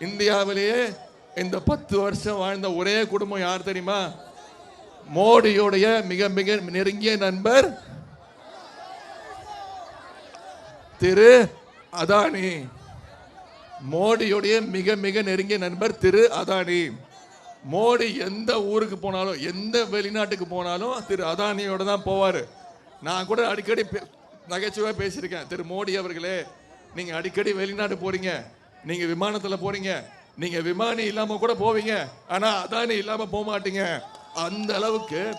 இந்தியாவிலேயே இந்த பத்து வருஷம் வாழ்ந்த ஒரே குடும்பம் யார் தெரியுமா? மோடியுடைய மிக மிக நெருங்கிய நண்பர் திரு அதானி. மோடியுடைய மிக மிக நெருங்கிய நண்பர் திரு அதானி. மோடி எந்த ஊருக்கு போனாலும் எந்த வெளிநாட்டுக்கு போனாலும் திரு அதானியோட தான் போவார். நான் கூட அடிக்கடி பே- பேசியிருக்கேன். திரு மோடி அவர்களே நீங்கள் அடிக்கடி வெளிநாடு போகிறீங்க நீங்க விமானத்துல போறீங்க. நீங்க விமானி இல்லாம கூட போவீங்க. ஆனா அதானி இல்லாம போக மாட்டீங்க. அந்த அளவுக்கு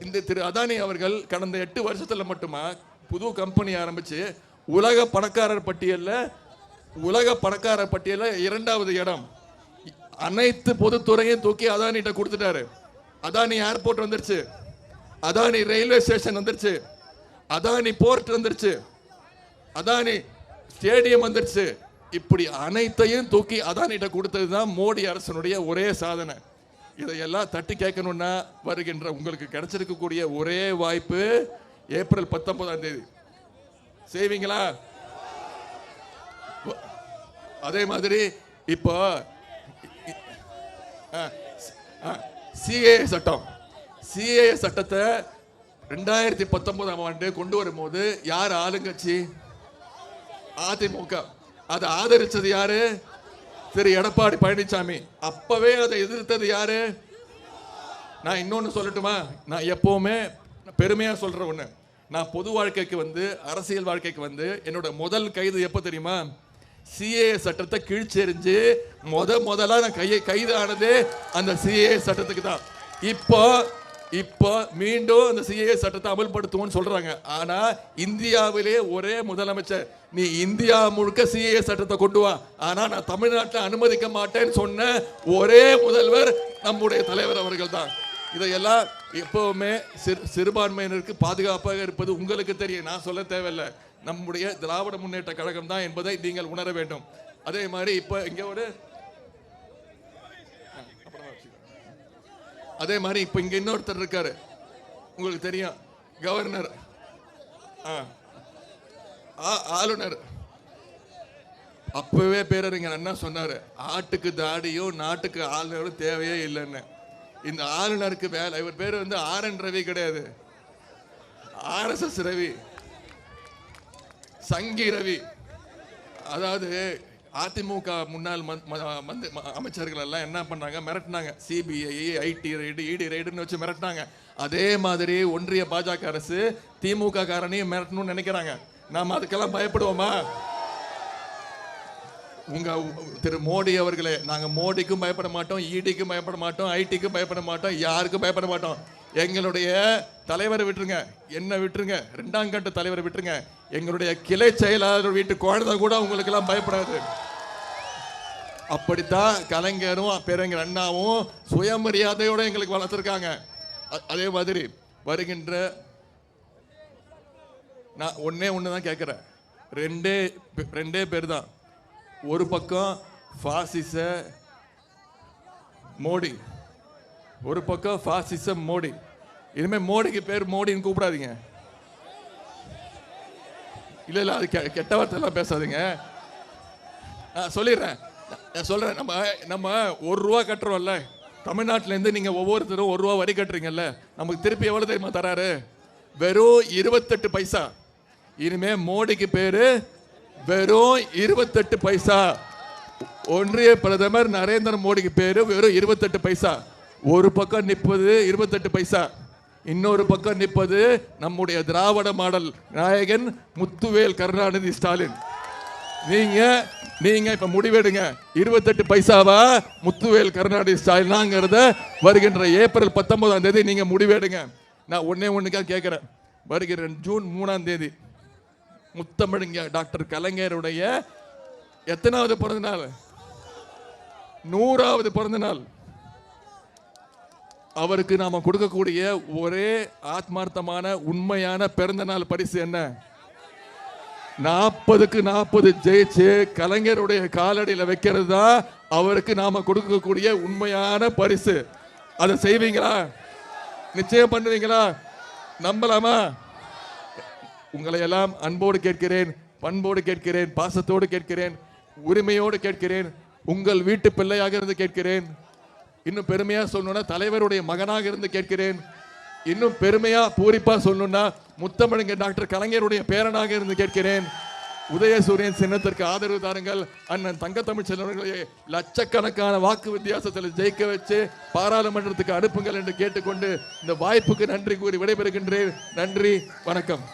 இந்த திரு அதானி அவர்கள் கடந்த எட்டு வருஷத்துல மட்டுமா புது கம்பெனி ஆரம்பிச்சு உலக பணக்காரர் பட்டியலில் உலக பணக்காரர் பட்டியலில் இரண்டாவது இடம். அனைத்து பொதுத்துறையும் தூக்கி அதானிட்ட கொடுத்துட்டாரு. அதானி ஏர்போர்ட் வந்துருச்சு. அதானி ரயில்வே ஸ்டேஷன் வந்துருச்சு. அதானி போர்ட் வந்துருச்சு. அதானி ஸ்டேடியம் வந்துருச்சு. இப்படி அனைத்தையும் தூக்கி அதானிட்ட கொடுத்தது தான் மோடி அரசனுடைய ஒரே சாதனை. இதையெல்லாம் தட்டி கேட்கணும்னா வருகின்ற உங்களுக்கு கிடைச்சிருக்கக்கூடிய ஒரே வாய்ப்பு ஏப்ரல் பத்தொன்பதாம் தேதி. செய்வீங்களா? அதே மாதிரி இப்போ சிஏ சட்டம். சிஏ சட்டத்தை ரெண்டாயிரத்தி பத்தொன்பதாம் ஆண்டு கொண்டு வரும்போது யார் ஆளுங்கட்சி? அதிமுக அதை ஆதரிச்சது யாரு? திரு எடப்பாடி பழனிசாமி. அப்பவே அதை எதிர்த்தது யாரு? நான் இன்னொன்று சொல்லட்டுமா? நான் எப்பவுமே பெருமையாக சொல்கிற ஒன்று நான் பொது வாழ்க்கைக்கு வந்து அரசியல் வாழ்க்கைக்கு வந்து என்னோட முதல் கைது எப்போ தெரியுமா? சிஏ சட்டத்தை கீழ்ச்செறிஞ்சு முத முதலாக நான் கையை கைது ஆனது அந்த சிஏ சட்டத்துக்கு தான். இப்போ இப்போ மீண்டும் அந்த சிஏ சட்டத்தை அமல்படுத்துவோம்னு சொல்றாங்க. ஆனா இந்தியாவிலே ஒரே முதலமைச்சர். நீ இந்தியா முழுக்க சிஏ சட்டத்தை கொண்டு வா. ஆனா நான் தமிழ்நாட்டில் அனுமதிக்க மாட்டேன்னு சொன்ன ஒரே முதல்வர் நம்முடைய தலைவர் அவர்கள் தான் இதையெல்லாம் எப்பவுமே சிறு சிறுபான்மையினருக்கு பாதுகாப்பாக இருப்பது உங்களுக்கு தெரியும். நான் சொல்ல தேவையில்லை. நம்முடைய திராவிட முன்னேற்ற கழகம் தான் என்பதை நீங்கள் உணர வேண்டும். அதே மாதிரி இப்போ இங்கே ஒரு அதே மாதிரி இப்போ இங்கே இன்னொருத்தர் இருக்காரு. உங்களுக்கு தெரியும் கவர்னர். ஆ. ஆ- ஆளுநர். அப்பவே பேரறிஞர் அண்ணா சொன்னார் ஆட்டுக்கு தாடியும் நாட்டுக்கு ஆளுநரும் தேவையே இல்லைன்னு. இந்த ஆளுநருக்கு வேலை இவர் பேர் வந்து ஆர் என் ரவி கிடையாது. ஆர்எஸ்எஸ் ரவி. சங்கி ரவி. அதாவது அதிமுக முன்னாள் ம- மந்தி- ம- அமைச்சர்கள் எல்லாம் என்ன பண்ணாங்க? மிரட்டினாங்க. சிபிஐ ஐடி ரைடு இடி ரைடுன்னு வச்சு மிரட்டினாங்க. அதே மாதிரி ஒன்றிய பாஜக அரசு திமுக காரனையும் மிரட்டணும்னு நினைக்கிறாங்க. நாம் அதுக்கெல்லாம் பயப்படுவோமா? உங்க திரு மோடி அவர்களே நாங்க மோடிக்கும் பயப்பட மாட்டோம் இடிக்கும் பயப்பட மாட்டோம் ஐடிக்கும் பயப்பட மாட்டோம் யாருக்கும் பயப்பட மாட்டோம். எங்களுடைய தலைவரை விட்டுருங்க. என்ன விட்டுருங்க. ரெண்டாம் கட்ட தலைவரை விட்டுருங்க. எங்களுடைய கிளை செயலாளர் வீட்டு குழந்தை கூட உங்களுக்கு எல்லாம் பயப்படாது. அப்படித்தான் கலைஞரும் பேரறிஞர் அண்ணாவும் சுயமரியாதையோட எங்களுக்கு வளர்த்துருக்காங்க. அதே மாதிரி வருகின்ற நான் ஒன்றே ஒன்று தான் கேட்குறேன். ரெண்டே பே- ரெண்டே பேர் தான் ஒரு பக்கம் ஃபாசிச மோடி ஒரு பக்கம் ஃபாசிச மோடி. இனிமேல் மோடிக்கு பேர் மோடின்னு கூப்பிடாதீங்க. இல்லை இல்லை அது கெ- கெட்ட வார்த்தை எல்லாம் பேசாதீங்க சொல்லிடுறேன். நான் சொல்கிறேன் நம்ம நம்ம ஒரு ரூபா கட்டுறோம்ல. தமிழ்நாட்டிலேருந்து நீங்கள் ஒவ்வொருத்தரும் ஒரு ரூபா வரி கட்டுறீங்கல்ல நமக்கு திருப்பி எவ்வளோ தெரியுமா தராரு? வெறும் இருபத்தெட்டு பைசா. இனிமே மோடிக்கு பேர் வெறும் இருபத்தெட்டு பைசா. ஒன்றிய பிரதமர் நரேந்திர மோடிக்கு பேரு வெறும் இருபத்தெட்டு பைசா. ஒரு பக்கம் நிற்பது இருபத்தெட்டு பைசா. இன்னொரு பக்கம் நிற்பது நம்முடைய திராவிட மாடல் நாயகன் முத்துவேல் கருணாநிதி ஸ்டாலின். நீங்க நீங்க இப்ப முடிவெடுங்க. இருபத்தெட்டு பைசாவா? முத்துவேல் கருணாநிதி ஸ்டாலினாங்கிறத வருகின்ற ஏப்ரல் பத்தொன்பதாம் தேதி நீங்க முடிவெடுங்க. நான் ஒன்னே ஒன்றுக்காக கேட்குறேன் வருகிற ஜூன் மூணாம் தேதி முத்தமிழுங்க டாக்டர் கலைஞருடைய எத்தனாவது பிறந்த நாள்? நூறாவது பிறந்த நாள். அவருக்கு நாம கொடுக்கக்கூடிய ஒரே ஆத்மார்த்தமான உண்மையான பிறந்த நாள் பரிசு என்ன? நாற்பதுக்கு நாற்பது ஜெயிச்சு கலைஞருடைய காலடியில் வைக்கிறது தான் அவருக்கு நாம் கொடுக்கக்கூடிய உண்மையான பரிசு. அதை செய்வீங்களா? நிச்சயம் பண்ணுவீங்களா? நம்பலாமா? உங்களை எல்லாம் அன்போடு கேட்கிறேன் பண்போடு கேட்கிறேன் பாசத்தோடு கேட்கிறேன் உரிமையோடு கேட்கிறேன் உங்கள் வீட்டு பிள்ளையாக இருந்து கேட்கிறேன். இன்னும் பெருமையாக சொல்லணும்னா தலைவருடைய மகனாக இருந்து கேட்கிறேன். இன்னும் பெருமையா பூரிப்பா சொல்லணும்னா முத்தமிழங்க டாக்டர் கலைஞருடைய பேரனாக இருந்து கேட்கிறேன். உதயசூரியன் சின்னத்திற்கு ஆதரவு தாருங்கள். அண்ணன் தங்கத்தமிழ் செல்வர்களை லட்சக்கணக்கான வாக்கு வித்தியாசத்தில் ஜெயிக்க வச்சு பாராளுமன்றத்துக்கு அனுப்புங்கள் என்று கேட்டுக்கொண்டு இந்த வாய்ப்புக்கு நன்றி கூறி விடைபெறுகின்றேன். நன்றி வணக்கம்.